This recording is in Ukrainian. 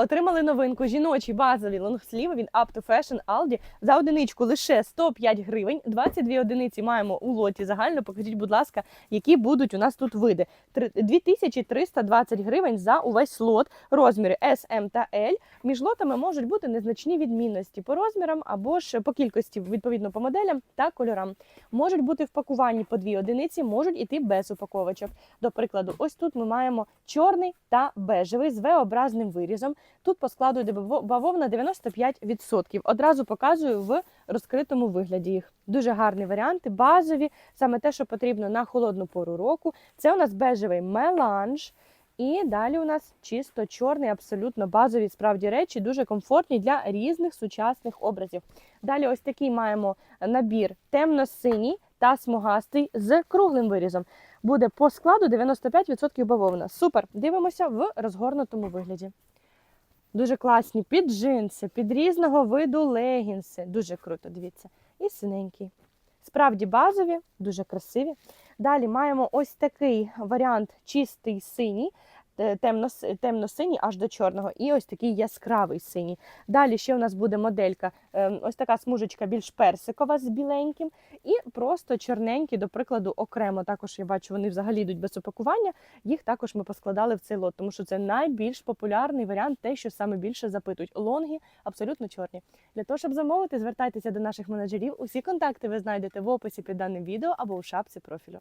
Отримали новинку жіночі базові лонгсліви від Up to Fashion Aldi за одиничку лише 105 гривень. 22 одиниці маємо у лоті загально. Покажіть, будь ласка, які будуть у нас тут види. Три- 2320 гривень за увесь лот. Розміри S, M та L. Між лотами можуть бути незначні відмінності по розмірам або ж по кількості, відповідно по моделям та кольорам. Можуть бути в пакуванні по дві одиниці, можуть іти без упаковочок. До прикладу, ось тут ми маємо чорний та бежевий з V-образним вирізом. Тут по складу бавовна 95%. Одразу показую в розкритому вигляді їх. Дуже гарні варіанти, базові, саме те, що потрібно на холодну пору року. Це у нас бежевий меланж. І далі у нас чисто чорний, абсолютно базові справді речі, дуже комфортні для різних сучасних образів. Далі ось такий маємо набір темно-синій та смугастий з круглим вирізом. Буде по складу 95% бавовна. Супер! Дивимося в розгорнутому вигляді. Дуже класні під джинси, під різного виду легінси. Дуже круто, дивіться. І синенький. Справді базові, дуже красиві. Далі маємо ось такий варіант чистий синій, темно- темно-синій аж до чорного, і ось такий яскравий синій. Далі ще у нас буде моделька, е, ось така смужечка більш персикова з біленьким, і просто чорненькі, до прикладу, окремо. Також я бачу, вони взагалі йдуть без упакування. Їх також ми поскладали в цей лот, тому що це найбільш популярний варіант, те, що саме більше запитують. Лонги абсолютно чорні. Для того, щоб замовити, звертайтеся до наших менеджерів. Усі контакти ви знайдете в описі під даним відео або у шапці профілю.